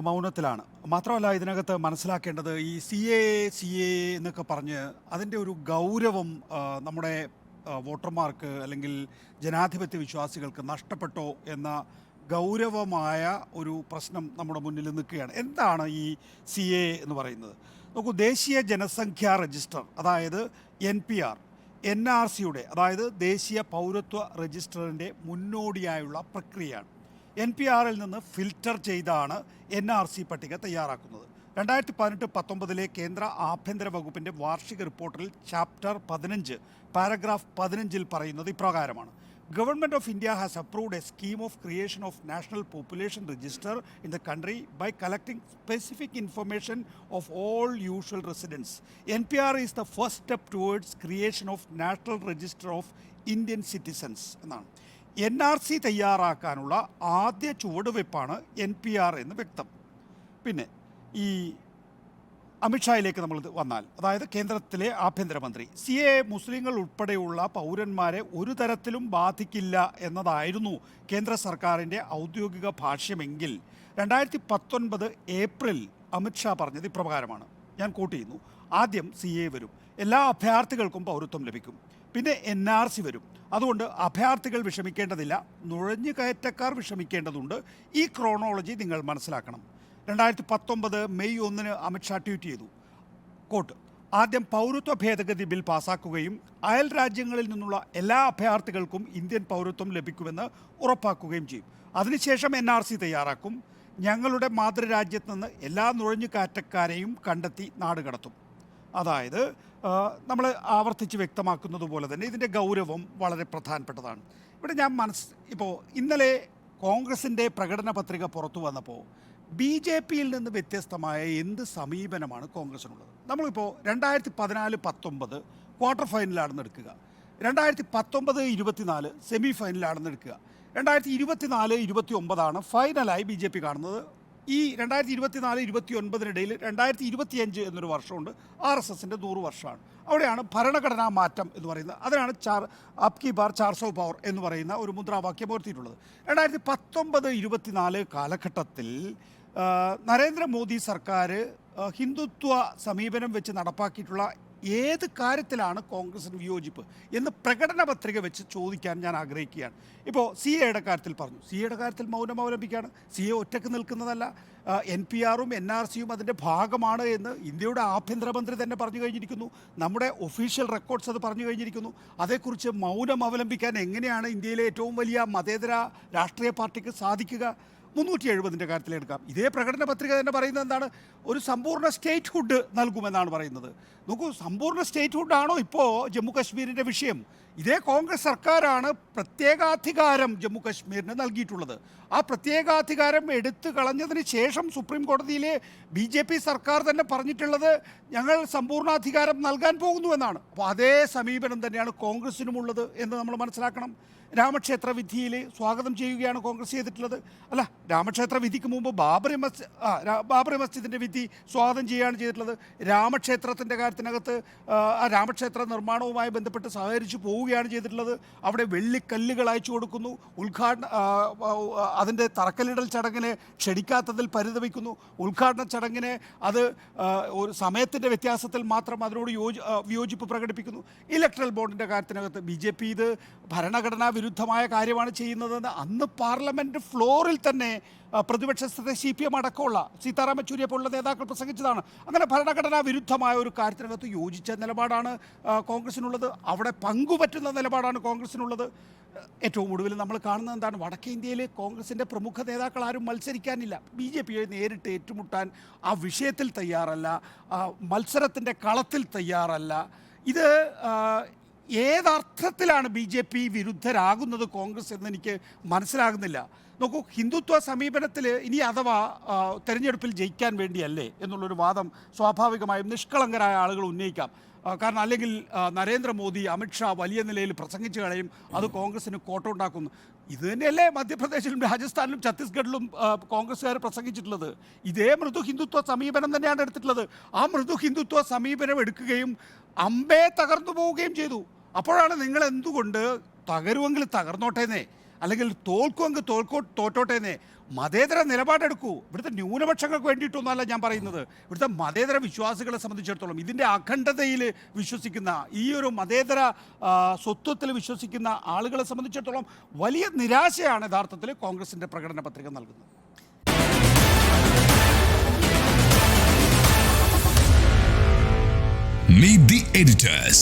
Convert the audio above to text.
മൗനത്തിലാണ്. മാത്രമല്ല ഇതിനകത്ത് മനസ്സിലാക്കേണ്ടത് ഈ സി എ സി എ എന്നൊക്കെ പറഞ്ഞ് അതിന്റെ ഒരു ഗൗരവം നമ്മുടെ വോട്ടർമാർക്ക് അല്ലെങ്കിൽ ജനാധിപത്യ വിശ്വാസികൾക്ക് നഷ്ടപ്പെട്ടോ എന്ന ഗൗരവമായ ഒരു പ്രശ്നം നമ്മുടെ മുന്നിൽ നിൽക്കുകയാണ്. എന്താണ് ഈ സി എ എന്ന് പറയുന്നത്? നോക്കൂ ദേശീയ ജനസംഖ്യാ രജിസ്റ്റർ അതായത് N P R N R സിയുടെ അതായത് ദേശീയ പൗരത്വ രജിസ്റ്ററിന്റെ മുന്നോടിയായുള്ള പ്രക്രിയയാണ്. എൻ പി ആറിൽ നിന്ന് ഫിൽറ്റർ ചെയ്താണ് എൻ ആർ സി പട്ടിക തയ്യാറാക്കുന്നത്. രണ്ടായിരത്തി പതിനെട്ട് പത്തൊമ്പതിലെ കേന്ദ്ര ആഭ്യന്തര വകുപ്പിന്റെ വാർഷിക റിപ്പോർട്ടിൽ ചാപ്റ്റർ പതിനഞ്ച് പാരഗ്രാഫ് പതിനഞ്ചിൽ പറയുന്നത് ഇപ്രകാരമാണ്. Has approved a scheme of creation of national population register in the country by collecting specific information of all usual residents. N P R is the first step towards creation of national register of Indian citizens എന്നാണ്. N R C തയ്യാറാക്കാനുള്ള ആദ്യ ചുവടുവയ്പ്പാണ് N P R എന്ന് വ്യക്തം. പിന്നെ ഈ അമിത്ഷായിലേക്ക് നമ്മൾ വന്നാൽ അതായത് കേന്ദ്രത്തിലെ ആഭ്യന്തരമന്ത്രി. സി എ മുസ്ലിങ്ങൾ ഉൾപ്പെടെയുള്ള പൗരന്മാരെ ഒരു തരത്തിലും ബാധിക്കില്ല എന്നതായിരുന്നു കേന്ദ്ര സർക്കാരിന്റെ ഔദ്യോഗിക ഭാഷ്യമെങ്കിൽ രണ്ടായിരത്തി പത്തൊൻപത് ഏപ്രിൽ അമിത്ഷാ പറഞ്ഞത് ഇപ്രകാരമാണ്. ഞാൻ കോട്ട് ചെയ്യുന്നു. ആദ്യം സി എ വരും. എല്ലാ അഭയാർത്ഥികൾക്കും പൗരത്വം ലഭിക്കും. പിന്നെ എൻ ആർ സി വരും. അതുകൊണ്ട് അഭയാർത്ഥികൾ വിഷമിക്കേണ്ടതില്ല. നുഴഞ്ഞു കയറ്റക്കാർ വിഷമിക്കേണ്ടതുണ്ട്. ഈ ക്രോണോളജി നിങ്ങൾ മനസ്സിലാക്കണം. രണ്ടായിരത്തി പത്തൊമ്പത് മെയ് ഒന്നിന് അമിത്ഷാ ട്വീറ്റ് ചെയ്തു. കോട്ട്. ആദ്യം പൗരത്വ ഭേദഗതി ബിൽ പാസാക്കുകയും അയൽ രാജ്യങ്ങളിൽ നിന്നുള്ള എല്ലാ അഭയാർത്ഥികൾക്കും ഇന്ത്യൻ പൗരത്വം ലഭിക്കുമെന്ന് ഉറപ്പാക്കുകയും ചെയ്യും. അതിനുശേഷം എൻ ആർ സി തയ്യാറാക്കും. ഞങ്ങളുടെ മാതൃരാജ്യത്ത് നിന്ന് എല്ലാ നുഴഞ്ഞുകാറ്റക്കാരെയും കണ്ടെത്തി നാട് കടത്തും. അതായത് നമ്മൾ ആവർത്തിച്ച് വ്യക്തമാക്കുന്നത് പോലെ തന്നെ ഇതിന്റെ ഗൗരവം വളരെ പ്രധാനപ്പെട്ടതാണ്. ഇവിടെ ഞാൻ മനസ് ഇപ്പോൾ ഇന്നലെ കോൺഗ്രസിന്റെ പ്രകടന പത്രിക പുറത്തു വന്നപ്പോൾ ബി ജെ പിയിൽ നിന്ന് വ്യത്യസ്തമായ എന്ത് സമീപനമാണ് കോൺഗ്രസിനുള്ളത്? നമ്മളിപ്പോൾ രണ്ടായിരത്തി പതിനാല് പത്തൊമ്പത് ക്വാർട്ടർ ഫൈനലാണെന്ന് എടുക്കുക. രണ്ടായിരത്തി പത്തൊമ്പത് ഇരുപത്തിനാല് സെമി ഫൈനലാണെന്ന് എടുക്കുക. രണ്ടായിരത്തി ഇരുപത്തിനാല് ഇരുപത്തി ഒമ്പതാണ് ഫൈനലായി ബി ജെ പി കാണുന്നത്. ഈ രണ്ടായിരത്തി ഇരുപത്തിനാല് ഇരുപത്തി ഒൻപതിനിടയിൽ രണ്ടായിരത്തി ഇരുപത്തിയഞ്ച് എന്നൊരു വർഷമുണ്ട്. ആർ എസ് എസിന്റെ നൂറ് വർഷമാണ്. അവിടെയാണ് ഭരണഘടനാ മാറ്റം എന്ന് പറയുന്നത്. അതിനാണ് ചാർ അപ് കി ബാർ ചാർ സൗ പവർ എന്ന് പറയുന്ന ഒരു മുദ്രാവാക്യം ഉയർത്തിയിട്ടുള്ളത് രണ്ടായിരത്തി പത്തൊമ്പത് ഇരുപത്തിനാല് കാലഘട്ടത്തിൽ ആ, നരേന്ദ്രമോദി സർക്കാർ ഹിന്ദുത്വ സമീപനം വെച്ച് നടപ്പാക്കിയിട്ടുള്ള ഏത് കാര്യത്തിലാണ് കോൺഗ്രസിന് വിയോജിപ്പ് എന്ന് പ്രകടന പത്രിക വെച്ച് ചോദിക്കാൻ ഞാൻ ആഗ്രഹിക്കുകയാണ്. ഇപ്പോൾ സി എയുടെ കാര്യത്തിൽ പറഞ്ഞു. സി എയുടെ കാര്യത്തിൽ മൗനം അവലംബിക്കുകയാണ്. സി എ ഒറ്റയ്ക്ക് നിൽക്കുന്നതല്ല. എൻ പി ആറും എൻ ആർ സിയും അതിന്റെ ഭാഗമാണ് എന്ന് ഇന്ത്യയുടെ ആഭ്യന്തരമന്ത്രി തന്നെ പറഞ്ഞു കഴിഞ്ഞിരിക്കുന്നു. നമ്മുടെ ഒഫീഷ്യൽ റെക്കോർഡ്സ് അത് പറഞ്ഞു കഴിഞ്ഞിരിക്കുന്നു. അതേക്കുറിച്ച് മൗനം അവലംബിക്കാൻ എങ്ങനെയാണ് ഇന്ത്യയിലെ ഏറ്റവും വലിയ മതേതര രാഷ്ട്രീയ പാർട്ടിക്ക് സാധിക്കുക? മുന്നൂറ്റി എഴുപതിന്റെ കാര്യത്തിലെടുക്കാം ഇതേ പ്രകടന പത്രിക തന്നെ പറയുന്നത് എന്താണ്? ഒരു സമ്പൂർണ സ്റ്റേറ്റ്ഹുഡ് നൽകുമെന്നാണ് പറയുന്നത്. നോക്കൂ സമ്പൂർണ സ്റ്റേറ്റ്ഹുഡ് ആണോ ഇപ്പോൾ ജമ്മു കാശ്മീരിന്റെ വിഷയം? ഇതേ കോൺഗ്രസ് സർക്കാരാണ് പ്രത്യേകാധികാരം ജമ്മു കാശ്മീരിന് നൽകിയിട്ടുള്ളത്. ആ പ്രത്യേകാധികാരം എടുത്തു കളഞ്ഞതിന് ശേഷം സുപ്രീം കോടതിയിലെ ബി ജെ പി സർക്കാർ തന്നെ പറഞ്ഞിട്ടുള്ളത് ഞങ്ങൾ സമ്പൂർണാധികാരം നൽകാൻ പോകുന്നു എന്നാണ്. അപ്പോൾ അതേ സമീപനം തന്നെയാണ് കോൺഗ്രസിനുമുള്ളത് എന്ന് നമ്മൾ മനസ്സിലാക്കണം. രാമക്ഷേത്ര വിധിയിൽ സ്വാഗതം ചെയ്യുകയാണ് കോൺഗ്രസ് ചെയ്തിട്ടുള്ളത്. അല്ല രാമക്ഷേത്ര വിധിക്ക് മുമ്പ് ബാബറി മസ്ജിദ് ആ ബാബറി മസ്ജിദിന്റെ വിധി സ്വാഗതം ചെയ്യുകയാണ് ചെയ്തിട്ടുള്ളത്. രാമക്ഷേത്രത്തിന്റെ കാര്യത്തിനകത്ത് ആ, രാമക്ഷേത്ര നിർമ്മാണവുമായി ബന്ധപ്പെട്ട് സഹകരിച്ച് പോവുകയാണ് ചെയ്തിട്ടുള്ളത്. അവിടെ വെള്ളിക്കല്ലുകൾ അയച്ചു കൊടുക്കുന്നു. ഉദ്ഘാടന അതിന്റെ തറക്കല്ലിടൽ ചടങ്ങിനെ ക്ഷണിക്കാത്തതിൽ പരിതപിക്കുന്നു. ഉദ്ഘാടന ചടങ്ങിനെ അത് ഒരു സമയത്തിന്റെ വ്യത്യാസത്തിൽ മാത്രം അതിനോട് യോജി വിയോജിപ്പ് പ്രകടിപ്പിക്കുന്നു. ഇലക്ട്രൽ ബോണ്ടിന്റെ കാര്യത്തിനകത്ത് ബി ജെ പി ഇത് ഭരണഘടനാ വിരുദ്ധമായ കാര്യമാണ് ചെയ്യുന്നതെന്ന് അന്ന് പാർലമെന്റ് ഫ്ലോറിൽ തന്നെ പ്രതിപക്ഷ സി പി എം അടക്കമുള്ള സീതാറാം യെച്ചൂരിയെ പോലുള്ള നേതാക്കൾ പ്രസംഗിച്ചതാണ്. അങ്ങനെ ഭരണഘടനാ വിരുദ്ധമായ ഒരു കാര്യത്തിനകത്ത് യോജിച്ച നിലപാടാണ് കോൺഗ്രസിനുള്ളത്. അവിടെ പങ്കുപറ്റുന്ന നിലപാടാണ് കോൺഗ്രസിനുള്ളത്. ഏറ്റവും ഒടുവിൽ നമ്മൾ കാണുന്നത് എന്താണ്? വടക്കേ ഇന്ത്യയിൽ കോൺഗ്രസിന്റെ പ്രമുഖ നേതാക്കൾ ആരും മത്സരിക്കാനില്ല. ബി ജെ പിയെ നേരിട്ട് ഏറ്റുമുട്ടാൻ ആ വിഷയത്തിൽ തയ്യാറല്ല. മത്സരത്തിന്റെ കളത്തിൽ തയ്യാറല്ല. ഇത് ഏതർത്ഥത്തിലാണ് ബി ജെ പി വിരുദ്ധരാകുന്നത് കോൺഗ്രസ് എന്ന് എനിക്ക് മനസ്സിലാകുന്നില്ല. നോക്കൂ ഹിന്ദുത്വ സമീപനത്തിൽ ഇനി അഥവാ തെരഞ്ഞെടുപ്പിൽ ജയിക്കാൻ വേണ്ടിയല്ലേ എന്നുള്ളൊരു വാദം സ്വാഭാവികമായും നിഷ്കളങ്കരായ ആളുകൾ ഉന്നയിക്കാം. കാരണം അല്ലെങ്കിൽ നരേന്ദ്രമോദി അമിത്ഷാ വലിയ നിലയിൽ പ്രസംഗിച്ചു കളയും അത് കോൺഗ്രസിന് കോട്ടമുണ്ടാക്കുന്നു. ഇത് തന്നെയല്ലേ മധ്യപ്രദേശിലും രാജസ്ഥാനിലും ഛത്തീസ്ഗഡിലും കോൺഗ്രസ്സുകാർ പ്രസംഗിച്ചിട്ടുള്ളത്. ഇതേ മൃദു ഹിന്ദുത്വ സമീപനം തന്നെയാണ് എടുത്തിട്ടുള്ളത്. ആ മൃദു ഹിന്ദുത്വ സമീപനം എടുക്കുകയും അമ്പേ തകർന്നു പോവുകയും ചെയ്തു. അപ്പോഴാണ് നിങ്ങൾ എന്തുകൊണ്ട് തകരുമെങ്കിൽ തകർന്നോട്ടേന്നേ? അല്ലെങ്കിൽ തോൽക്കുമെങ്കിൽ തോൽക്കോ തോറ്റോട്ടേന്നേ മതേതര നിലപാടെടുക്കൂ. ഇവിടുത്തെ ന്യൂനപക്ഷങ്ങൾക്ക് വേണ്ടിയിട്ടൊന്നുമല്ല ഞാൻ പറയുന്നത്. ഇവിടുത്തെ മതേതര വിശ്വാസികളെ സംബന്ധിച്ചിടത്തോളം ഇതിന്റെ അഖണ്ഡതയിൽ വിശ്വസിക്കുന്ന ഈ ഒരു മതേതര സ്വത്വത്തിൽ വിശ്വസിക്കുന്ന ആളുകളെ സംബന്ധിച്ചിടത്തോളം വലിയ നിരാശയാണ് യഥാർത്ഥത്തിൽ കോൺഗ്രസിന്റെ പ്രകടന പത്രിക നൽകുന്നത്. Meet the editors.